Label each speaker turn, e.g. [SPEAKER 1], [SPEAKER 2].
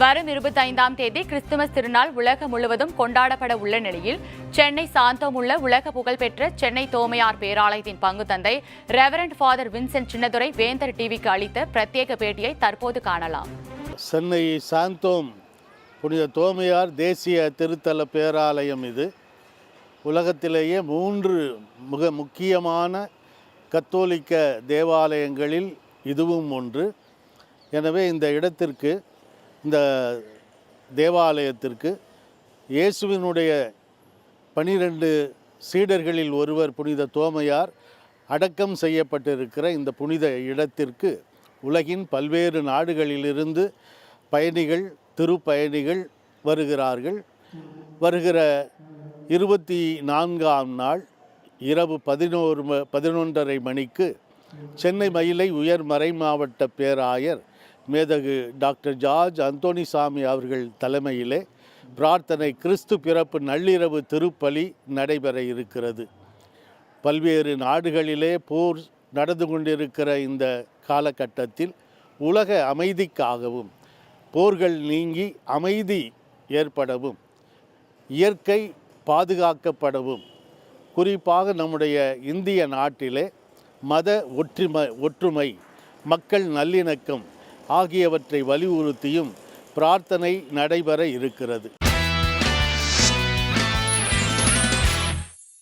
[SPEAKER 1] வரும் இருபத்தைந்தாம் தேதி கிறிஸ்துமஸ் திருநாள் உலகம் முழுவதும் கொண்டாடப்பட உள்ள நிலையில் சென்னை சாந்தோம் உள்ள உலக புகழ்பெற்ற சென்னை தோமையார் பேராலயத்தின் பங்கு தந்தை ரெவரண்ட் ஃபாதர் வின்சென்ட் சின்னதுரை வேந்தர் டிவிக்கு அளித்த பிரத்யேக பேட்டியை தற்போது காணலாம்.
[SPEAKER 2] சென்னை சாந்தோம் புனித தோமையார் தேசிய திருத்தல பேராலயம் இது. உலகத்திலேயே மூன்று மிக முக்கியமான கத்தோலிக்க தேவாலயங்களில் இதுவும் ஒன்று. எனவே இந்த இடத்திற்கு இந்த தேவாலயத்திற்கு இயேசுவினுடைய பனிரெண்டு சீடர்களில் ஒருவர் புனித தோமையார் அடக்கம் செய்யப்பட்டிருக்கிற இந்த புனித இடத்திற்கு உலகின் பல்வேறு நாடுகளிலிருந்து பயணிகள் திருப்பயணிகள் வருகிறார்கள். வருகிற இருபத்தி நான்காம் நாள் இரவு பதினோரு ம பதினொன்றரை மணிக்கு சென்னை மயிலை உயர் மறை மாவட்ட பேராயர் மேதகு டாக்டர் ஜார்ஜ் அந்தோனிசாமி அவர்கள் தலைமையிலே பிரார்த்தனை கிறிஸ்து பிறப்பு நள்ளிரவு திருப்பலி நடைபெற இருக்கிறது. பல்வேறு நாடுகளிலே போர் நடந்து கொண்டிருக்கிற இந்த காலகட்டத்தில் உலக அமைதிக்காகவும் போர்கள் நீங்கி அமைதி ஏற்படவும் இயற்கை பாதுகாக்கப்படவும் குறிப்பாக நம்முடைய இந்திய நாட்டிலே மத ஒற்றுமை ஒற்றுமை மக்கள் நல்லிணக்கம் ஆகியவற்றை வலியுறுத்தியும் பிரார்த்தனை நடைபெற இருக்கிறது.